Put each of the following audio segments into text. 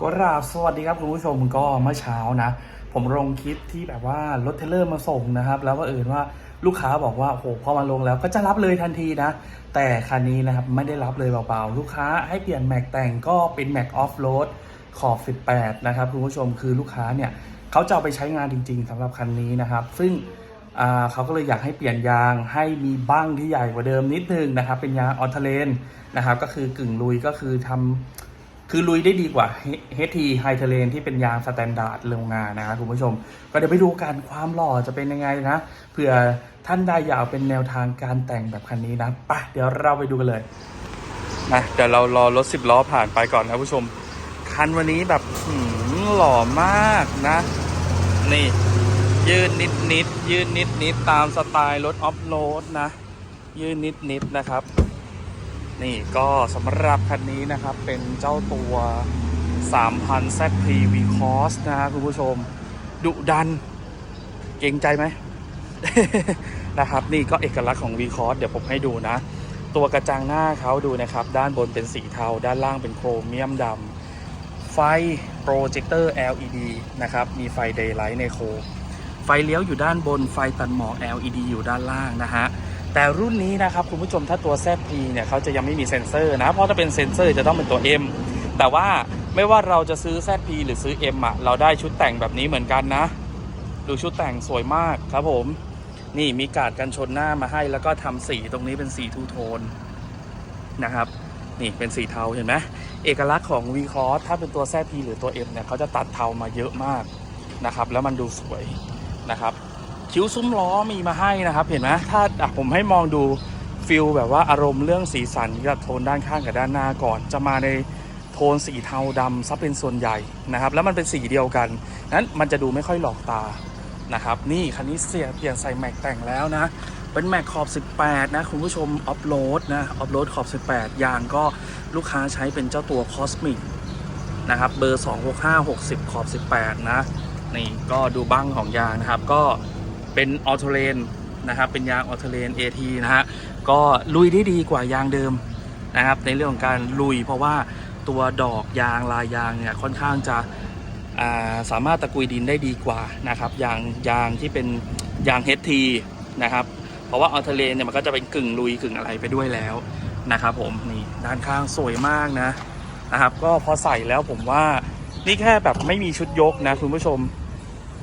ก็ราบสวัสดีครับคุณผู้ชมก็เมื่อเช้านะ ผมลงคลิปที่แบบว่ารถเทเลอร์มาส่งนะครับ แล้วก็เอิญว่าลูกค้าบอกว่าโอ้โหพอมาลงแล้วก็จะรับเลยทันทีนะ แต่คันนี้นะครับไม่ได้รับเลยเปล่าๆ ลูกค้าให้เปลี่ยนแม็กแต่งก็เป็นแม็กออฟโรดขอบ 18 นะครับคุณผู้ชมคือลูกค้าเนี่ยเขาจะเอาไปใช้งานจริง ๆสำหรับคันนี้นะครับ ซึ่งอ่าเขาก็เลยอยากให้เปลี่ยนยางให้มีบ้างที่ใหญ่กว่าเดิมนิดนึงนะครับ เป็นยางออทเลนนะครับก็คือกึ่งลุยก็คือทำ คือลุยได้ดีกว่า HT High Terrain ที่เป็นยางสแตนดาร์ดโรงงานนะครับคุณผู้ชม ก็เดี๋ยวไปดูกันความหล่อจะเป็นยังไงนะเผื่อท่านใดอยากเป็นแนวทางการแต่งแบบคันนี้นะไปเดี๋ยวเราไปดูกันเลยนะเดี๋ยวเรารอรถสิบล้อผ่านไปก่อนนะผู้ชม คันวันนี้แบบหล่อมากนะ นี่ ยืนนิดนิดๆยืนนิดนิดๆตามสไตล์รถออฟโรดนะ ยืนนิดนิดๆนะครับ นี่ก็สำหรับคันนี้นะครับ เป็นเจ้าตัว 3,000 ZP V Cross นะฮะคุณผู้ชม ดุดัน เกรงใจไหม นะครับ นี่ก็เอกลักษณ์ของ V Cross เดี๋ยวผมให้ดูนะ ตัวกระจังหน้าเขาดูนะครับ ด้านบนเป็นสีเทา ด้านล่างเป็นโครเมียมดำไฟโปรเจคเตอร์ LED นะครับ มีไฟ Daylight ในโครไฟเลี้ยวอยู่ด้านบนไฟตัดหมอก LED อยู่ด้านล่างนะฮะ แต่รุ่นนี้นะครับคุณผู้ชมถ้าตัว ZP เนี่ยเขาจะยังไม่มีเซ็นเซอร์นะ เพราะถ้าเป็นเซ็นเซอร์จะต้องเป็นตัว M แต่ว่าไม่ว่าเราจะซื้อ ZP หรือซื้อ M อะเราได้ชุดแต่งแบบนี้เหมือนกันนะ ดูชุดแต่งสวยมากครับผม นี่มีกาดกันชนหน้ามาให้แล้วก็ทำสีตรงนี้เป็นสีทูโทนนะครับ นี่เป็นสีเทาเห็นไหมเอกลักษณ์ของ V Cross ถ้าเป็นตัว ZP หรือตัว M เนี่ยเขาจะตัดเทามาเยอะมากนะครับ แล้วมันดูสวยนะครับ คิ้วซุ้มล้อมีมาให้นะครับ เห็นไหมถ้าผมให้มองดูฟิลแบบว่าอารมณ์เรื่องสีสันกับโทนด้านข้างกับด้านหน้าก่อน จะมาในโทนสีเทาดำซะเป็นส่วนใหญ่นะครับ แล้วมันเป็นสีเดียวกันนั้นมันจะดูไม่ค่อยหลอกตานะครับ นี่คันนี้เสียเปลี่ยนใส่แม็กแต่งแล้วนะ เป็นแม็กขอบ 18 นะ คุณผู้ชมออฟโรดนะออฟโรดขอบ 18 ยางก็ลูกค้าใช้เป็นเจ้าตัวคอสมิกนะครับ เบอร์ 265 60 ขอบ 18 นะ นี่ก็ดูบั้งของยางนะครับ ก็ เป็นออโตเลนนะครับ เป็นยางออโตเลน AT นะฮะ ก็ลุยได้ดีกว่ายางเดิมนะครับ ในเรื่องของการลุยเพราะว่าตัวดอกยางลายยางเนี่ยค่อนข้างจะาสามารถตะกุยดินได้ดีกว่านะครับ ยางยางที่เป็นยาง HT นะครับ เพราะว่าออโตเลนเนี่ยมันก็จะเป็นกึ่งลุยกึ่งอะไรไปด้วยแล้วนะครับผมนี่ด้านข้างสวยมากนะนะครับ ก็พอใส่แล้วผมว่านี่แค่แบบไม่มีชุดยกนะคุณผู้ชม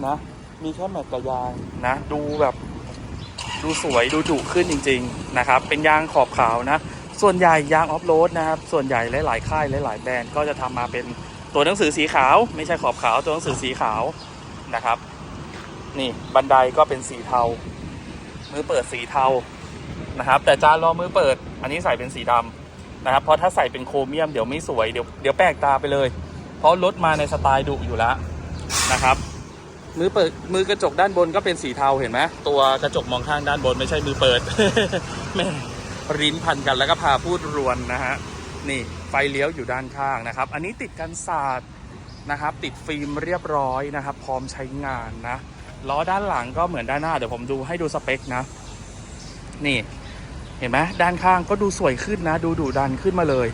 นะ มีแค่แม็กกับยางนะ ดูแบบดูสวยดูดุขึ้นจริง ๆ นะครับ เป็นยางขอบขาวนะ ส่วนใหญ่ยางออฟโรดนะครับ ส่วนใหญ่หลายๆค่ายหลายๆแบรนด์ก็จะทำมาเป็นตัวหนังสือสีขาว ไม่ใช่ขอบขาวตัวหนังสือสีขาวนะครับ นี่บันไดก็เป็นสีเทา มือเปิดสีเทานะครับ แต่จานรอมือเปิด อันนี้ใส่เป็นสีดำนะครับ เพราะถ้าใส่เป็นโครเมียมเดี๋ยวไม่สวยเดี๋ยวเดี๋ยวแปลกตาไปเลย เพราะรถมาในสไตล์ดุอยู่แล้วนะครับ มือเปิดมือกระจกด้านบนก็เป็นสีเทาเห็นไหมตัวกระจกมองข้างด้านบนไม่ใช่มือเปิดแม่ริ้นพันกันแล้วก็พาพูดรวนนะฮะนี่ไฟเลี้ยวอยู่ด้านข้างนะครับ อันนี้ติดกันศาสตร์นะครับ ติดฟิล์มเรียบร้อยนะครับ พร้อมใช้งานนะล้อด้านหลังก็เหมือนด้านหน้า เดี๋ยวผมดูให้ดูสเปคนะ นี่ เห็นไหมด้านข้างก็ดูสวยขึ้นนะ ดูดุดันขึ้นมาเลย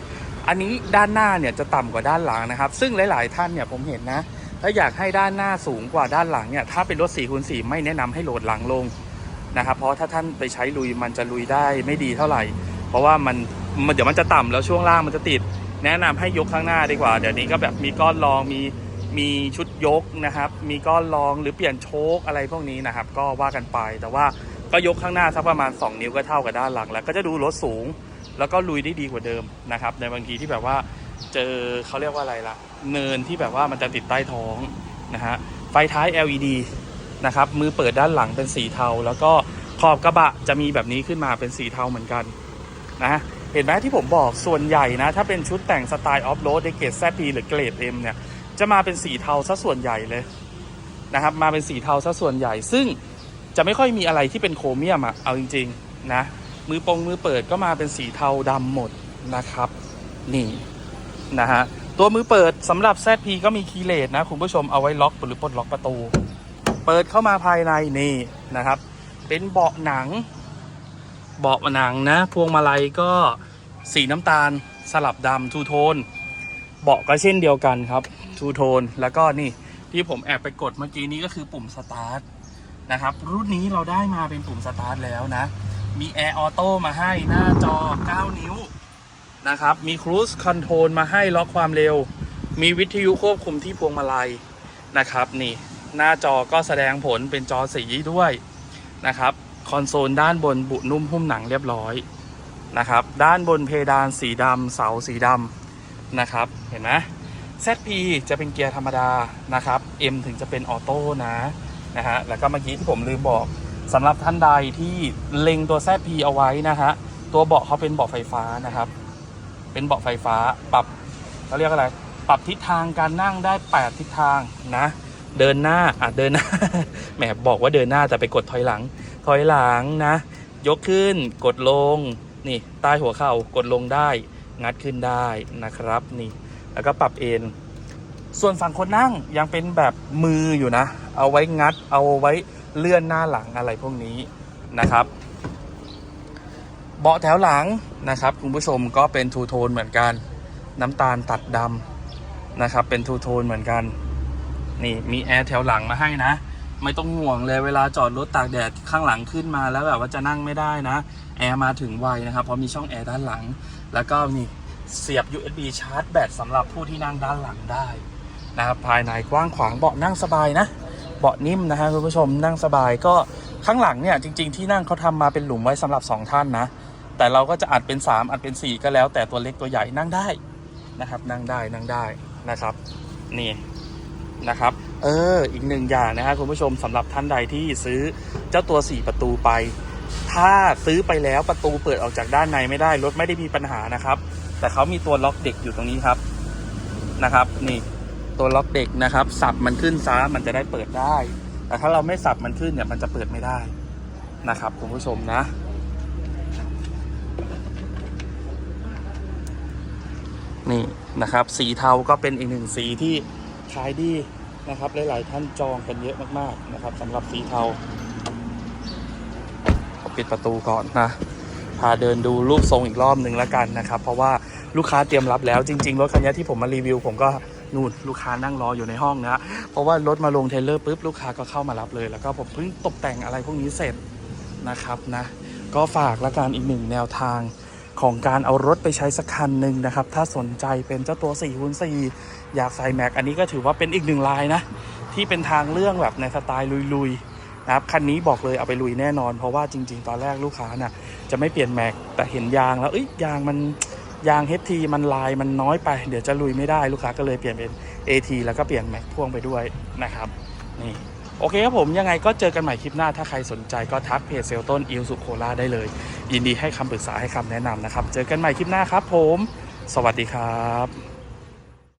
อันนี้ด้านหน้าเนี่ยจะต่ำกว่าด้านหลังนะครับ ซึ่งหลาย ๆ ท่านเนี่ยผมเห็นนะ ถ้าอยากให้ด้านหน้าสูงกว่าด้านหลังเนี่ยถ้าเป็นรถ4คูณ4ไม่แนะนำให้โหลดหลังลงนะครับ เพราะถ้าท่านไปใช้ลุยมันจะลุยได้ไม่ดีเท่าไหร่ เพราะว่ามันมันเดี๋ยวมันจะต่ำแล้วช่วงล่างมันจะติด แนะนำให้ยกข้างหน้าดีกว่า เดี๋ยวนี้ก็แบบมีก้อนรองมีมีชุดยกนะครับ มีก้อนรองหรือเปลี่ยนโชคอะไรพวกนี้นะครับ ก็ว่ากันไปแต่ว่าก็ยกข้างหน้าสักประมาณ 2 นิ้วก็เท่ากับด้านหลังแล้วก็จะดูรถสูง แล้วก็ลุยได้ดีกว่าเดิมนะครับในบางทีที่แบบว่า เจอเขาเรียกว่าอะไรล่ะ เนินที่แบบว่ามันจะติดใต้ท้องนะฮะไฟท้าย LED นะครับมือเปิดด้านหลังเป็นสีเทา แล้วก็ขอบกระบะจะมีแบบนี้ขึ้นมาเป็นสีเทาเหมือนกันนะเห็นไหมที่ผมบอกส่วนใหญ่นะ ถ้าเป็นชุดแต่งสไตล์ออฟโรดในเกรด ZP หรือเกรด M เนี่ย จะมาเป็นสีเทาซะส่วนใหญ่เลยนะครับ มาเป็นสีเทาซะส่วนใหญ่ ซึ่งจะไม่ค่อยมีอะไรที่เป็นโครเมียมอะเอาจริงๆนะมือปงมือเปิดก็มาเป็นสีเทาดำหมดนะครับ นี่ นะฮะ ตัวมือเปิดสำหรับ ZP ก็มีคีย์เลสนะ คุณผู้ชมเอาไว้ล็อกหรือปลดล็อกประตู เปิดเข้ามาภายในนี่นะครับ เป็นเบาะหนัง เบาะหนังนะ พวงมาลัยก็สีน้ำตาลสลับดำทูโทน เบาะก็เช่นเดียวกันครับทูโทนแล้วก็นี่ที่ผมแอบไปกดเมื่อกี้นี้ก็คือปุ่มสตาร์ทนะครับ รุ่นนี้เราได้มาเป็นปุ่มสตาร์ทแล้วนะ มีแอร์ออโต้มาให้หน้าจอ 9 นิ้ว นะครับ มีครูซคอนโทรลมาให้ล็อกความเร็ว มีวิทยุควบคุมที่พวงมาลัยนะครับนี่หน้าจอก็แสดงผลเป็นจอสีด้วยนะครับ คอนโซลด้านบนบุนุ่มหุ้มหนังเรียบร้อยนะครับ ด้านบนเพดานสีดำเสาสีดำนะครับ เห็นไหม ZP จะเป็นเกียร์ธรรมดานะครับ M ถึงจะเป็นออโต้นะนะฮะแล้วก็เมื่อกี้ที่ผมลืมบอกสำหรับท่านใดที่เล็งตัว ZP เอาไว้นะฮะตัวเบาะเขาเป็นเบาะไฟฟ้านะครับ เป็นเบาะไฟฟ้าปรับเขาเรียกอะไร ปรับทิศทางการนั่งได้ 8 ทิศทางนะ เดินหน้าอะเดินหน้าแหมบอกว่าเดินหน้าแต่ไปกดถอยหลัง ถอยหลังนะ ยกขึ้นกดลงนี่ใต้หัวเข่ากดลงได้งัดขึ้นได้นะครับนี่ แล้วก็ปรับเอนส่วนฝั่งคนนั่งยังเป็นแบบมืออยู่นะ เอาไว้งัด เอาไว้เลื่อนหน้าหลังอะไรพวกนี้นะครับ เบาะแถวหลังนะครับคุณผู้ชมก็เป็นทูโทนเหมือนกัน น้ำตาลตัดดำนะครับ เป็นทูโทนเหมือนกัน นี่มีแอร์แถวหลังมาให้นะ ไม่ต้องห่วงเลยเวลาจอดรถตากแดดข้างหลังขึ้นมาแล้วแบบว่าจะนั่งไม่ได้นะ แอร์มาถึงไวนะครับ เพราะมีช่องแอร์ด้านหลัง แล้วก็มีเสียบ USB ชาร์จแบตสำหรับผู้ที่นั่งด้านหลังได้นะครับภายในกว้างขวางเบาะนั่งสบายนะ เบาะนิ่มนะฮะคุณผู้ชมนั่งสบายก็ข้างหลังเนี่ยจริง ๆ ที่นั่งเขาทำมาเป็นหลุมไว้สำหรับ 2 ท่านนะ แต่เราก็จะอัดเป็น 3 อัดเป็น 4 ก็แล้ว แต่ตัวเล็กตัวใหญ่นั่งได้นะครับ นั่งได้นั่งได้นะครับ นี่นะครับ เอออีกหนึ่งอย่างนะฮะคุณผู้ชมสำหรับท่านใดที่ซื้อเจ้าตัว 4 ประตูไป ถ้าซื้อไปแล้วประตูเปิดออกจากด้านในไม่ได้รถไม่ได้มีปัญหานะครับ แต่เขามีตัวล็อกเด็กอยู่ตรงนี้ครับนะครับ นี่ตัวล็อกเด็กนะครับ สับมันขึ้นซ้ามันจะได้เปิดได้ แต่ถ้าเราไม่สับมันขึ้นเนี่ยมันจะเปิดไม่ได้นะครับคุณผู้ชมนะ นี่นะครับ สีเทาก็เป็นอีกหนึ่งสีที่ขายดีนะครับ หลาย ๆ ท่านจองกันเยอะมาก ๆ นะครับสำหรับสีเทาขอปิดประตูก่อนนะ พาเดินดูรูปทรงอีกรอบหนึ่งแล้วกันนะครับ เพราะว่าลูกค้าเตรียมรับแล้วจริง ๆ รถคันนี้ที่ผมมารีวิว ผมก็นู่นลูกค้านั่งรออยู่ในห้องนะเพราะว่ารถมาลงเทเลอร์ปุ๊บลูกค้าก็เข้ามารับเลย แล้วก็ผมเพิ่งตกแต่งอะไรพวกนี้เสร็จนะครับนะ ก็ฝากละกันอีกหนึ่งแนวทาง ของการเอารถไปใช้สักคันหนึ่งนะครับ ถ้าสนใจเป็นเจ้าตัว4คูณ4อยากใส่แม็กอันนี้ก็ถือว่าเป็นอีกหนึ่งลายนะ ที่เป็นทางเรื่องแบบในสไตล์ลุยๆนะครับคันนี้บอกเลยเอาไปลุยแน่นอน เพราะว่าจริง ๆ ตอนแรกลูกค้าน่ะจะไม่เปลี่ยนแม็กแต่เห็นยางแล้วเอ้ยยางมันยาง HT มันลายมันน้อยไป เดี๋ยวจะลุยไม่ได้ลูกค้าก็เลยเปลี่ยนเป็น AT แล้วก็เปลี่ยนแม็กพ่วงไปด้วยนะครับนี่ โอเคครับผมยังไงก็เจอกันใหม่คลิปหน้าถ้าใครสนใจก็ทักเพจเซลต้นอิลสุโคลาได้เลย ยินดีให้คำปรึกษาให้คำแนะนำนะครับ เจอกันใหม่คลิปหน้าครับผม สวัสดีครับ